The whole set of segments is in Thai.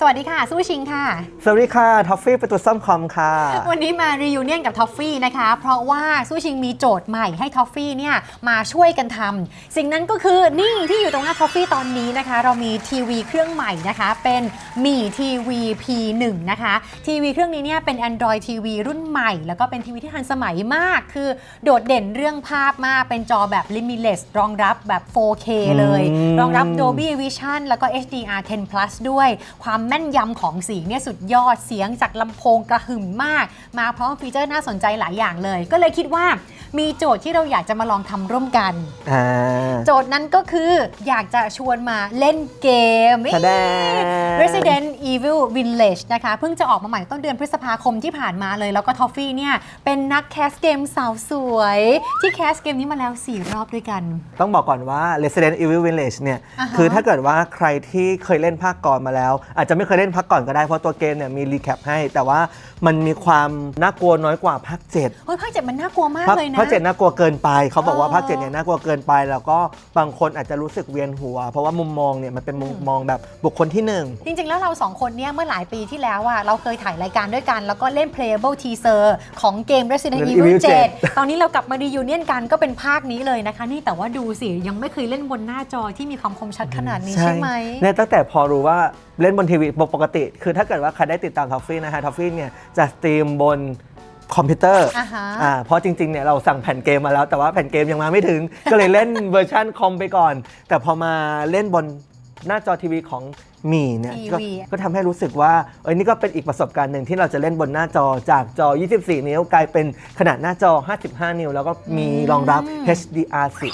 สวัสดีค่ะ สู้ชิงค่ะ สวัสดีค่ะทอฟฟี่ประตูซ่อมคอมค่ะ วันนี้มารี u n เนียนกับทอฟฟี่นะคะ เพราะว่าสู้ชิงมีโจทย์ใหม่ให้ทอฟฟี่เนี่ยมาช่วยกันทำสิ่งนั้นก็คือนี่ที่อยู่ตรงหน้าทอฟฟี่ตอนนี้นะคะ เรามีทีวีเครื่องใหม่นะคะ เป็นมีทีวี P1 นะคะทีวีเครื่องนี้เนี่ยเป็น Android TV รุ่นใหม่ แล้วก็เป็นทีวีที่ทันสมัยมาก คือโดดเด่นเรื่องภาพมากเป็นจอแบบ limitless รองรับแบบ 4K เลย อืม รองรับ Dolby Vision แล้วก็ HDR10 Plus ด้วยความแม่นยำของเสียงเนี่ยสุดยอดเสียงจากลำโพงกระหึ่มมาก มาพร้อมฟีเจอร์น่าสนใจหลายอย่างเลย ก็เลยคิดว่า มีโจทย์ที่เราอยากจะมาลองทำร่วมกัน อ่าโจทย์นั้นก็คืออยากจะชวนมาเล่นเกม แสดง Resident Evil Village นะคะ เพิ่งจะออกมาใหม่ต้นเดือนพฤษภาคมที่ผ่านมาเลย แล้วก็ทอฟฟี่เนี่ย เป็นนักแคสเกมสาวสวย ที่แคสเกมนี้มาแล้ว 4 รอบด้วยกัน ต้องบอกก่อนว่า Resident Evil Village เนี่ย อ่าฮะ คือถ้าเกิดว่าใครที่เคยเล่นภาคก่อนมาแล้ว อาจจะไม่เคยเล่นภาคก่อนก็ได้ เพราะตัวเกมเนี่ยมีรีแคปให้ แต่ว่ามันมีความน่ากลัวน้อยกว่าภาค7เฮ้ยภาคเจ็ดมันน่ากลัวมากภาคเลยนะภาคเจ็ดน่ากลัวเกินไปเขาบอกว่าอ๋อภาคเจ็ดเนี่ยน่ากลัวเกินไป แล้วก็บางคนอาจจะรู้สึกเวียนหัว เพราะว่ามุมมองเนี่ยมันเป็นมุมมองแบบบุคคลที่หนึ่งจริงๆ แล้วเราสองคนเนี่ยเมื่อหลายปีที่แล้วอะเราเคยถ่ายรายการด้วยกัน แล้วก็เล่น playable teaser ของเกม Resident Resident Evil Evil 7 ตอนนี้เรากลับมาดียูเนียนกันก็เป็นภาคนี้เลยนะคะ นี่แต่ว่าดูสิยังไม่เคยเล่นบนหน้าจอที่มีความคมชัดขนาดนี้ใช่ไหมเนี่ยตั้งแต่พอรู้ว่าเล่นบนทีวีปกติ คือถ้าเกิดว่าใครได้ติดตามทอฟฟี่นะฮะทอฟฟี่เนี่ยจะสตรีมบน คอมพิวเตอร์อ่าฮะ อ่าเพราะจริงๆเนี่ยเราสั่งแผ่นเกมมาแล้ว แต่ว่าแผ่นเกมยังมาไม่ถึง ก็เลยเล่นเวอร์ชันคอมไปก่อน แต่พอมาเล่นบนหน้าจอทีวีของมีเนี่ยก็ทีวีก็ทำให้รู้สึกว่าเอ้ยนี่ก็เป็นอีกประสบการณ์หนึ่งที่เราจะเล่นบนหน้าจอจากจอ 24 นิ้วกลายเป็นขนาดหน้าจอ 55 นิ้ว แล้วก็มีรองรับ HDR10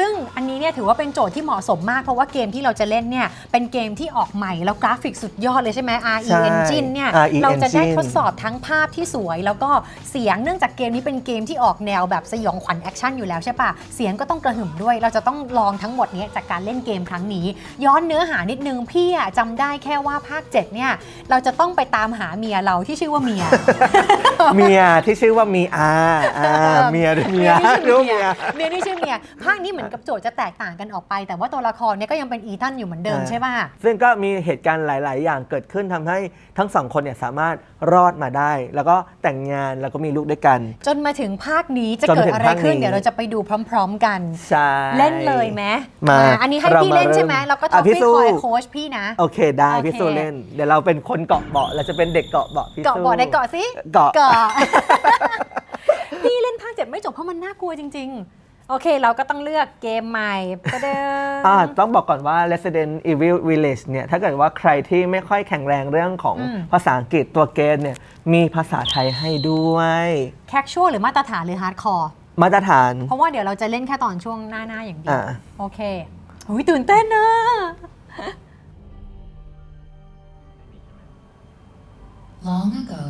ซึ่งอันนี้เนี่ยถือว่าเป็นโจทย์ที่เหมาะสมมาก เพราะว่าเกมที่เราจะเล่นเนี่ยเป็นเกมที่ออกใหม่แล้วกราฟิกสุดยอดเลยใช่ไหม RE ใช่ Engine เนี่ย RE เราจะได้ Engine ทดสอบทั้งภาพที่สวย แล้วก็เสียงเนื่องจากเกมนี้เป็นเกมที่ออกแนวแบบสยองขวัญแอคชั่นอยู่แล้วใช่ปะเสียงก็ต้องกระหึ่มด้วย เราจะต้องลองทั้งหมดเนี้ยจากการเล่นเกมครั้งนี้ ย้อนเนื้อหานิดนึงพี่อะจำได้แค่ว่าภาค7เนี่ยเราจะต้องไปตามหาเมียเราที่ชื่อว่าเมีย เมียที่ชื่อว่ามีอาอ่าเมียด้วยเมียนี่ชื่รู้อเมีเมียยเมียนี่ชื่อเมียภาคนี้เหมือนกับโจทย์จะแตกต่างกันออกไป แต่ว่าตัวละครเนี่ยก็ยังเป็นอีตันอยู่เหมือนเดิมอ่าใช่ป่ะ ซึ่งก็มีเหตุการณ์หลาย ๆ อย่างเกิดขึ้นทำให้ทั้งสองคนเนี่ยสามารถรอดมาได้ แล้วก็แต่งงานแล้วก็มีลูกด้วยกัน จนมาถึงภาคนี้จะจนเกิดถึงอะไรขึ้นภาคนี้เดี๋ยวเราจะไปดูพร้อม ๆ กันใช่เล่นเลยไหมมาอ่อันนี้ให้เราพี่มาเล่นใช่ไหมเริ่มแล้วก็ทอะอฟพี่ฟี่สู้คอยโค้ชพี่นะ โอเคได้โอเคพี่สู้เล่น เดี๋ยวเราเป็นคนเกาะเบาะเราจะเป็นเด็กเกาะเบาะพี่เกาะสู้บอร์ดได้เกาะสิเกาะเกาะพี่เล่นภาคเจ็ดไม่จบเพราะมันน่ากลัวจริง ๆ โอเค เราก็ต้องเลือกเกมใหม่ก็เดิมอ่าต้องบอกก่อนว่า Resident Evil Village เนี่ย ถ้าเกิดว่าใครที่ไม่ค่อยแข็งแรงเรื่องของอืมภาษาอังกฤษตัวเกมเนี่ย มีภาษาไทยให้ด้วย แคชชัวหรือมาตรฐานหรือฮาร์ดคอร์ มาตรฐาน เพราะว่าเดี๋ยวเราจะเล่นแค่ตอนช่วงหน้าหน้าๆอย่างเดียว อ่า โอเคหุยตื่นเต้นนะ Long ago,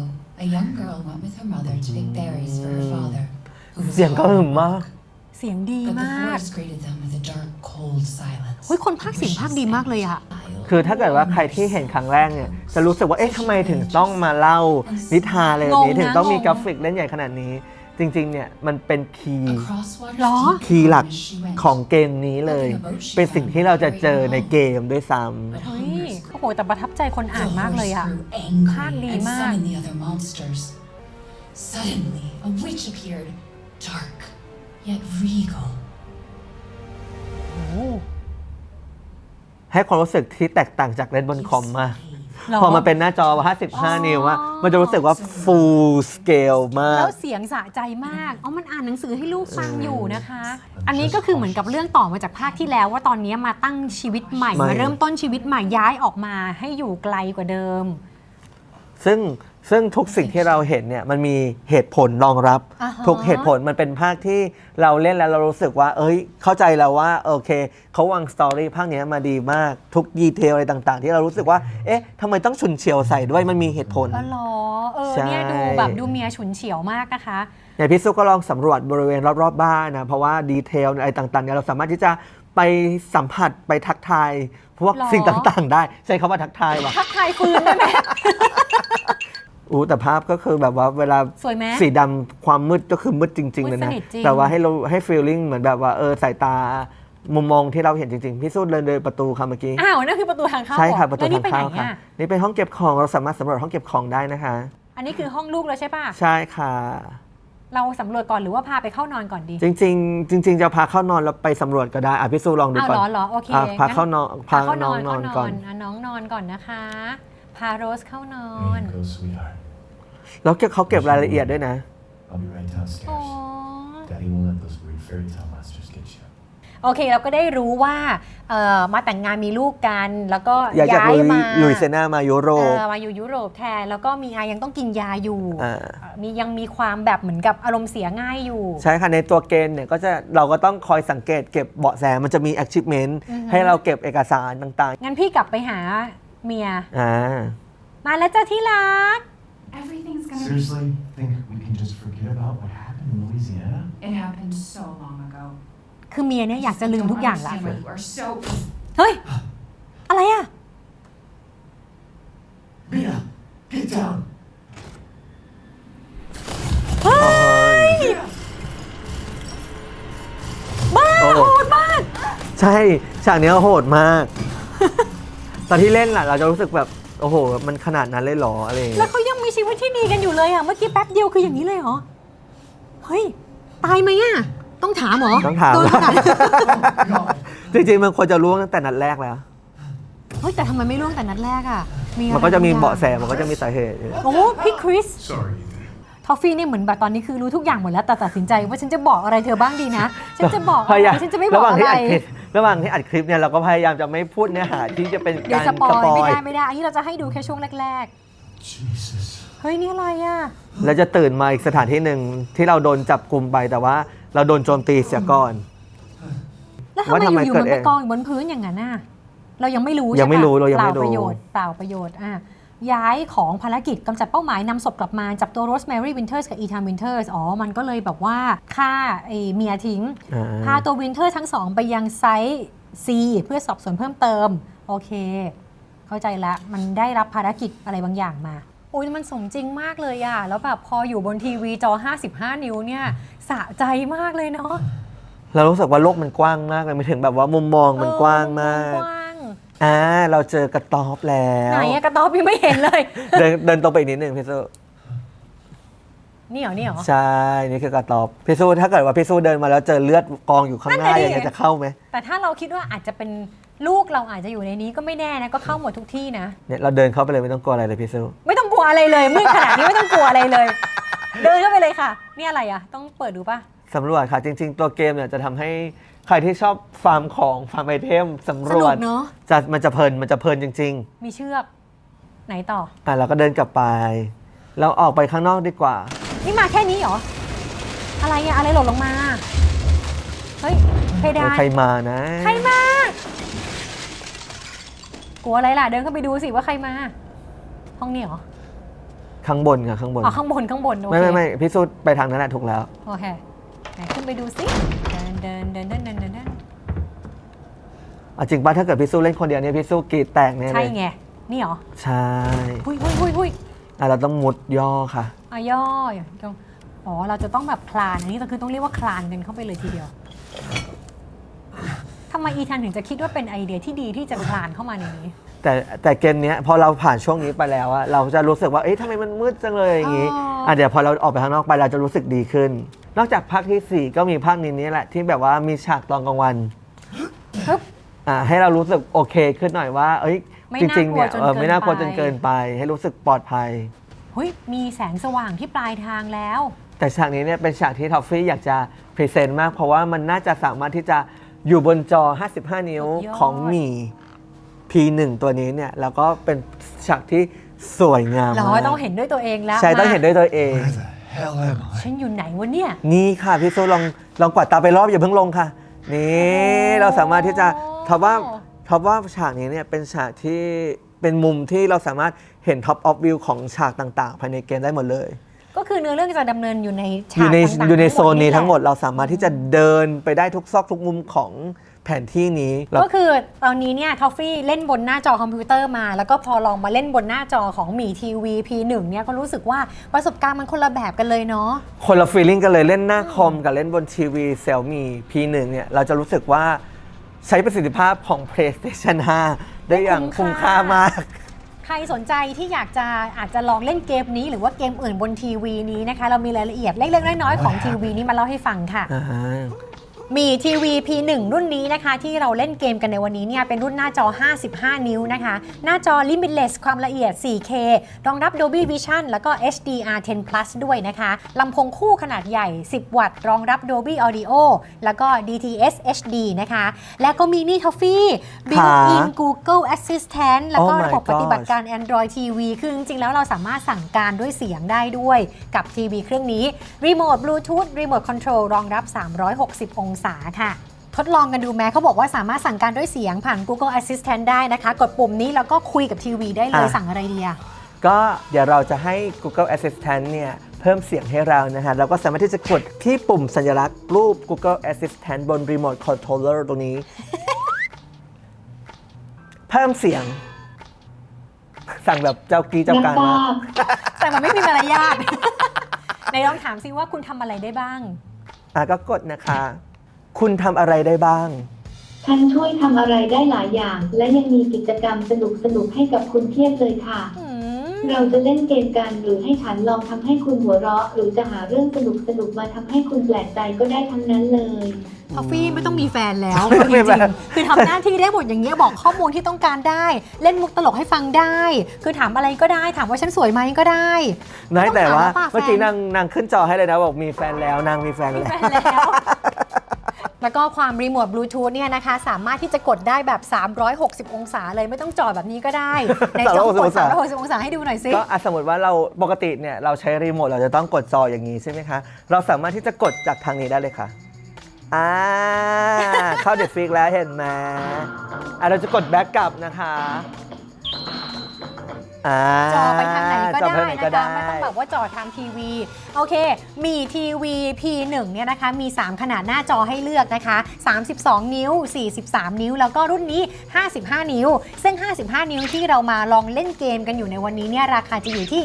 a young girl went with her mother to pick berries for her father, who was เสียงก็หึมมาก เสียงดี But the มาก forest greeted them with a dark, cold silence. เฮ้ยคนภาคเสียงภาคดีมากเลยอะคือถ้าเกิดว่าใครที่เห็นครั้งแรกเนี่ยจะรู้สึกว่าเอ๊ะทำไมถึงต้องมาเล่านิทานอะไรแบบนี้งงนะถึงต้องมีงงกราฟิกเล่นใหญ่ขนาดนี้ จริงๆเนี่ยมันเป็นคีย์ Across water หรอ deep คีย์หลัก as she went. ของเกมนี้เลย เป็นสิ่งที่เราจะเจอในเกมด้วยซ้ But เฮ้ย hunger's โอ้โหแต่ประทับใจคนอ่าน The มากเลย horse อะ grew ภาคดี angry and มาก summoned the other monsters. Suddenly, a witch appeared, dark yet regal. โอ้โหำให้ความรู้สึกที่แตกต่างจากเล่นบนคอมมาก หรพอมาเป็นหน้าจอ 55 นิ้วอะมันจะรู้สึกว่า full scale มาแล้กวเสียงสะใจมาก อ๋อ มันอ่านหนังสือให้ลูกฟังอยู่นะคะ อันนี้ก็คือเหมือนกับเรื่องต่อมาจากภาคที่แล้ว ว่าตอนนี้มาตั้งชีวิตใหม่ ใหม่ มาเริ่มต้นชีวิตใหม่ย้ายออกมาให้อยู่ไกลกว่าเดิม ซึ่ง ซึ่งทุกสิ่งที่เราเห็นเนี่ยมันมีเหตุผลรองรับ อ่าฮะ ทุกเหตุผลมันเป็นภาคที่เราเล่นแล้วเรารู้สึกว่า เอ้ย เข้าใจแล้วว่าโอเคเขาวางสตอรี่ภาคเนี้ยมาดีมากทุกดีเทลอะไรต่างๆ ที่เรารู้สึกว่า เอ๊ะทำไมต้องฉุนเฉียวใส่ด้วยมันมีเหตุผล อ๋อเหรอเออใช่เนี่ยดูแบบดูเมียฉุนเฉียวมากนะคะอย่างพี่ซุกก็ลองสำรวจบริเวณรอบๆบ้านนะ เพราะว่าดีเทลอะไรต่างๆเนี่ยเราสามารถที่จะไปสัมผัสไปทักทายพวกหรอ สิ่งต่างๆ ได้ ใช้คำว่าทักทายว่ะ ทักทายฟืนได้ไหม อู้แต่ภาพก็คือแบบว่าเวลาสวยไหม สีดำความมืดก็คือมืดจริง ๆ เลยนะ มืดสนิทจริง แต่ว่าให้เราให้ฟีลลิ่งเหมือนแบบว่าเออสายตามุมมองที่เราเห็นจริง ๆ พี่สู้เดินโดยประตูค่ะเมื่อกี้ อ้าวนั่นคือประตูทางเข้าใช่ค่ะเหประตูแล้วนี่ทางไปไหนเข้าค่ะอะนี่เป็นห้องเก็บของเราสามารถสำรวจห้องเก็บของได้นะคะ อันนี้คือห้องลูกแล้วใช่ป่ะ ใช่ค่ะ เราสำรวจก่อนหรือว่าพาไปเข้านอนก่อนดี จริง ๆ จริง ๆ จะพาเข้านอนแล้วไปสำรวจก็ได้อะพี่สู้ลองดูอ้าวก่อนเหรอเหรอโอเคอะพางั้น เข้านอนพาพาเข้าน้นอองนนอนเข้านก่ออนนอะน้องนอนก่อนนะคะ พาโรสเข้านอน There you go, sweetheart. แล้วเก็บเขาเก็บรายละเอียดด้วยนะ I'll be right อ๋อ downstairs. Daddy won't let those weird fairy tale monsters get you. โอเคเราก็ได้รู้ว่าเอ่อมาแต่งงานมีลูกกัน แล้วก็อยากจากย้ายลุยมาลุยเซน่ามายุโรเอปอมาอยู่ยุโรปแทน แล้วก็มีอายังต้องกินยาอยู่อ่า เอ่อมียังมีความแบบเหมือนกับอารมณ์เสียง่ายอยู่ ใช่ค่ะ ในตัวเกณฑ์เนี่ยก็จะเราก็ต้องคอยสังเกตเก็บเบาะแสมันจะมี achievement อือฮึให้เราเก็บเอกสารต่างงั้นพี่กลับไปหา เมียๆอ่า มาแล้วจ้าที่รัก Everything's gonna Seriously? Think we can just forget about what happened in Louisiana? be. It happened so long ago. คือเมียเนี่ยอยากจะลืมทุกอย่างละ I don't understand why you are so. เฮ้ย อะไรอะ Mia, get down! เฮ้ยบ้าโอ้ โหดมาก ใช่ ฉากเนี้ยโหดมาก ตอนที่เล่นล่ะ เราจะรู้สึกแบบ โอ้โห มันขนาดนั้นเลยเหรออะไรอย่างแล้เงี้วยเขายังมีชีวิตที่ดีกันอยู่เลยอะ เมื่อกี้แป๊บเดียวคืออย่างนี้เลยเหรอ เฮ้ย ตายไหมอะ ต้องถามเหรอต้องถามโดนขนาดจริงๆมันควรจะรู้ตั้งแต่นัดแรกแล้ว เฮ้ยแต่ทำไมไม่ร่วงแต่นัดแรกอะอไรมันก็จะมีบงอย่งเบาะแสมันก็จะมีสาเหตุโอ้พี่คริส Sorry, Ethan. ทอฟฟี่เนี่ยเหมือนแบบตอนนี้คือรู้ทุกอย่างหมดแล้วแต่ตัดสินใจว่าฉันจะบอกอะไรเธอบ้างดีนะ ฉันจะบอกพอะยายาไรมฉันจะไม่บระอกหว่างอะที่ไรอัดคลิป ระหว่างที่อัดคลิปเนี่ยเราก็พยายามจะไม่พูดเนื้อหาที่จะเป็นเดี๋ยกาวรสปอยสปอไม่ยได้ไม่ได้ อันนี้เราจะให้ดูแค่ช่วงแรก Jesus. ๆ เฮ้ย นี่อะไรอะแล้วจะตื่นมาอีกสถานที่หนึ่งที่เราโดนจับกลุ่มไปแต่ว่าเราโดนโจมตีเสียก่อน แล้วทำว่าไมทำไมอยู่ๆเกิมัดนไปเองกองอยู่บนพื้นอย่างนั้นน่ะเรายังไม่รู้ยังไม่ใช่ปะรู้เรายังไม่รู้ เปล่าประโยชน์เปล่าประโยชน์อะ ย้ายของภารกิจกำจัดเป้าหมายนำศพกลับมาจับตัวโรสแมรี่วินเทอร์สกับอีธานวินเทอร์สอ๋อ มันก็เลยแบบว่าฆ่าไอ้เมียทิ้งอ่าพาตัววินเทอร์ทั้งสองไปยังไซต์ C เพื่อสอบสวนเพิ่มเติม โอเค เข้าใจละ มันได้รับภารกิจอะไรบางอย่างมาโอ้ยมันสมจริงมากเลยอะแล้วแบบพออยู่บนทีวีจอ 55 นิ้วเนี่ยสะใจมากเลยเนาะเรารู้สึกว่าโลกมันกว้างมากเลยไม่ถึงแบบว่ามุมมองมันกว้างมากกว้าง อ่าเราเจอกระต๊อบแล้ไหนวอะกระต๊อบยังไม่เห็นเลย เดินเดินตรงไปอีกนิดนึงพี่สู้นี่เหรอนี่เหรอ ใช่ นี่คือกระต๊อบพี่สู้ถ้าเกิดว่าพี่สู้เดินมาแล้วเจอเลือดกองอยู่ข้างหน้านั่นน่ะดิอย่างเงี้ยจะเข้าไหมแต่ถ้าเราคิดว่าอาจจะเป็นลูกเราอาจจะอยู่ในนี้ก็ไม่แน่นะก็เข้าหมดทุกที่นะ เนี่ยเราเดินเข้าไปเลยไม่ต้องกลัวอะไรเลยพี่สู้ไม่ต้องกลัวอะไรเลยมืดขนาดนี้ไม่ต้องกลัวอะไรเลย เดินเข้าไปเลยค่ะ นี่อะไรอะต้องเปิดดูป่ะ สำรวจค่ะ จริง ๆ ตัวเกมเนี่ยจะทำให้ใครที่ชอบฟาร์มของฟาร์มไอเทมสำรวจสนุกเนอะ จะมันจะเพลินมันจะเพลินจริง มีเชือก ไหนต่อ ๆ อะเราก็เดินกลับไป เราออกไปข้างนอกดีกว่า นี่มาแค่นี้เหรอ อะไรอะอะไรหล่นลงมา เฮ้ยเพดานใครมานะ ใครมากลัวอะไรล่ะ เดินเข้าไปดูสิว่าใครมา ห้องนี้เหรอข้างบนค่ะข้างบน อ๋อข้างบนข้างบนโอเคไม่ไม่ไม่พี่สู้ไปทางนั้นแหละถูกแล้ว โอเคไห นขึ้นไปดูสิเดินเดินเดินเดินเดินเดินเดินเอาจริงป่ะถ้าเกิดพี่สู้เล่นคนเดียวเนี่ยพี่สู้กรีดแตกแน่เลใช่ยไง นี่เหรอใช่หุยหุยหุยหุยอะเราต้องมุดย่อค่ะ อะย่ออย่างตรงอ๋อเราจะต้องแบบคลานอันนี้ก็คือต้องเรียกว่าคลานกันเข้าไปเลยทีเดียวทำไมอีธานถึงจะคิดว่าเป็นไอเดียที่ดีที่จะคลานเข้ามาในนี้ แต่แต่เกมเนี้ยพอเราผ่านช่วงนี้ไปแล้วอะเราจะรู้สึกว่าเอ๊ะทำไมมันมืดจังเลยอย่างงี้อ๋ออ่ อะเดี๋ยวพอเราออกไปข้างนอกไปเราจะรู้สึกดีขึ้น นอกจากภาคที่4ก็มีภาคนี้นี่แหละที่แบบว่ามีฉากตอนกลางวันปึ๊บอะให้เรารู้สึกโอเคขึ้นหน่อยว่า เอ้ยไม่จน่ากลัวริงๆเนี่ยจนเออเกินไม่น่ากลัวไปจนเกินไป ให้รู้สึกปลอดภัย เฮ้ยมีแสงสว่างที่ปลายทางแล้ว แต่ฉากนี้เนี่ยเป็นฉากที่ทอฟฟี่อยากจะพรีเซนต์มาก เพราะว่ามันน่าจะสามารถที่จะอยู่บนจอ 55 นิ้วสุดยอด ของหมี่ P1 ตัวนี้เนี่ยแล้วก็เป็นฉากที่สวยงามเหรอมากต้องเห็นด้วยตัวเองแล้วใช่ต้องมาเห็นด้วยตัวเอง Where the hell am I? ฉันอยู่ไหนวะเนี่ย นี่ค่ะพี่ซูลองลองกวาดตาไปรอบอย่าเพิ่งลงค่ะ นี่โอ้เราสามารถที่จะท็อปว่าท็อปว่าฉากนี้เนี่ยเป็นฉากที่เป็นมุมที่เราสามารถเห็นท็อปออฟวิวของฉากต่างๆ ภายในเกมได้หมดเลย ก็คือเนื้อเรื่องจะดำเนินอยู่ในฉากอยู่ในต่างๆอยู่ในโซนนี้แหละทั้งหมดเราสามารถที่จะเดินไปได้ทุกซอกทุกมุมของแผนที่นี้แล้วก็คือตอนนี้เนี่ยทอฟฟี่เล่นบนหน้าจอคอมพิวเตอร์มา แล้วก็พอลองมาเล่นบนหน้าจอของหมีทีวี P1 เนี่ยก็รู้สึกว่าประสบการณ์มันคนละแบบกันเลยเนาะคนละฟีลลิ่งกันเลยเล่นหน้าคอมกับเล่นบนทีวีเซลมี P1 เนี่ยเราจะรู้สึกว่าใช้ประสิทธิภาพของ PlayStation 5 ได้อย่างคุ้คุ้มมค่าค่ามากใครสนใจที่อยากจะอาจจะลองเล่นเกมนี้ หรือว่าเกมอื่นบนทีวีนี้นะคะ เรามีรายละเอียดเล็กๆน้อยๆของทีวีนี้มาเล่าให้ฟังค่ะอ่า มีทีวี P1 รุ่นนี้นะคะ ที่เราเล่นเกมกันในวันนี้เนี่ยเป็นรุ่นหน้าจอ 55 นิ้วนะคะ หน้าจอ limitless ความละเอียด 4K รองรับ Dolby Vision แล้วก็ HDR10 Plus ด้วยนะคะลำโพงคู่ขนาดใหญ่ 10 วัตต์ รองรับ Dolby Audio แล้วก็ DTS HD นะคะ แล้วก็มีนี่ทอฟฟี่ built-in Google Assistant แล้วก็ Oh my ระบบปฏิบัติ gosh การ Android TV คือจริงๆแล้วเราสามารถสั่งการด้วยเสียงได้ด้วยกับทีวีเครื่องนี้รีโมทบลูทูธรีโมทคอนโทรลรองรับ 360 องศาค่ะทดลองกันดูแม้เขาบอกว่าสามารถสั่งการด้วยเสียงผ่าน Google Assistant ได้นะคะ กดปุ่มนี้แล้วก็คุยกับทีวีได้เลยอะสั่งอะไรดีอะก็เดี๋ยวเราจะให้ Google Assistant เนี่ยเพิ่มเสียงให้เรานะฮะเราก็สามารถที่จะกดที่ปุ่มสัญลักษณ์รูป Google Assistant บน Remote Controller ตรงนี้ เพิ่มเสียง สั่งแบบเจ้ากี้เจ้ารับการทรามากบแต่มันไม่มีมารยาทในลองถามซิว่าคุณทำอะไรได้บ้าง อะก็กดนะคะ คุณทำอะไรได้บ้าง ฉันช่วยทำอะไรได้หลายอย่าง และยังมีกิจกรรมสนุกๆให้กับคุณเพียบเลยค่ะ อืมเราจะเล่นเกมกันหรือให้ฉันลองทำให้คุณหัวเราะ หรือจะหาเรื่องสนุกๆมาทำให้คุณแปลกใจก็ได้ทั้งนั้นเลย ทอฟฟี่ไม่ต้องมีแฟนแล้วไม่จมีริงแฟนๆคือทำหน้าที่ได้หมดอย่างเงี้ยบอกข้อมูลที่ต้องการได้ เล่นมุกตลกให้ฟังได้ คือถามอะไรก็ได้ถามว่าฉันสวยไหมก็ได้ น้อยแต่ว่าต้องถามว่าเมื่อกี้แฟนนางนางขึ้นจอให้เลยนะบอกมีแฟนแล้วนางมีแฟนมีแล้ว แฟนแล้ว แล้วก็ความรีโมทบลูทูธเนี่ยนะคะ สามารถที่จะกดได้แบบ 360 องศาเลยไม่ต้องจอแบบนี้ก็ได้ในจอกด360 360 องศาให้ดูหน่อยสิก็อะสมมติว่าเราปกติเนี่ยเราใช้รีโมทเราจะต้องกดจออย่างนี้ใช่ไหมคะ เราสามารถที่จะกดจากทางนี้ได้เลยค่ะอ่าเข้าเด็ดฟิกแล้วเห็นไหมอะเราจะกดแบ็กกลับนะคะอ่าจอไปทางไหนก็จอได้ปทางหนะคะก็ได้ไม่ต้องแบบว่าจอทางทีวี โอเค มีทีวี P1 เนี่ยนะคะ มี 3 ขนาดหน้าจอให้เลือกนะคะ 32 นิ้ว 43 นิ้ว แล้วก็รุ่นนี้ 55 นิ้ว ซึ่ง 55 นิ้วที่เรามาลองเล่นเกมกันอยู่ในวันนี้เนี่ยราคาจะอยู่ที่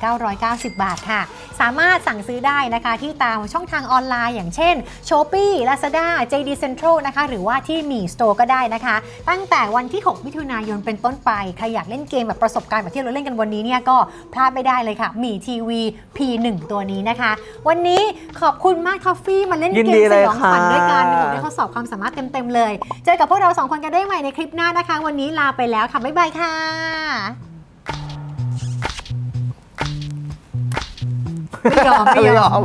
15,990 บาทค่ะ สามารถสั่งซื้อได้นะคะที่ตามช่องทางออนไลน์อย่างเช่น Shopee Lazada JD Central นะคะ หรือว่าที่มี Store ก็ได้นะคะ ตั้งแต่วันที่ 6 มิถุนายนเป็นต้นไปใครอยากเล่นเกมแบบประสบการณ์แบบที่เราเล่นกันวันนี้เนี่ยก็พลาดไม่ได้เลยค่ะ มีทีวี P1 ตัวนี้นะคะ วันนี้ขอบคุณมากทอฟฟี่มาเล่นยินเกดีมสเลยยองขวัญค่ะ ด้วยกันโอ้โหได้ทดสอบความสามารถเต็มๆเลย เจอกับพวกเราสองคนกันได้ใหม่ในคลิปหน้านะคะ วันนี้ลาไปแล้วค่ะบ๊ายบายค่ะไม่ยอมไม่ยอม ไม่ยอม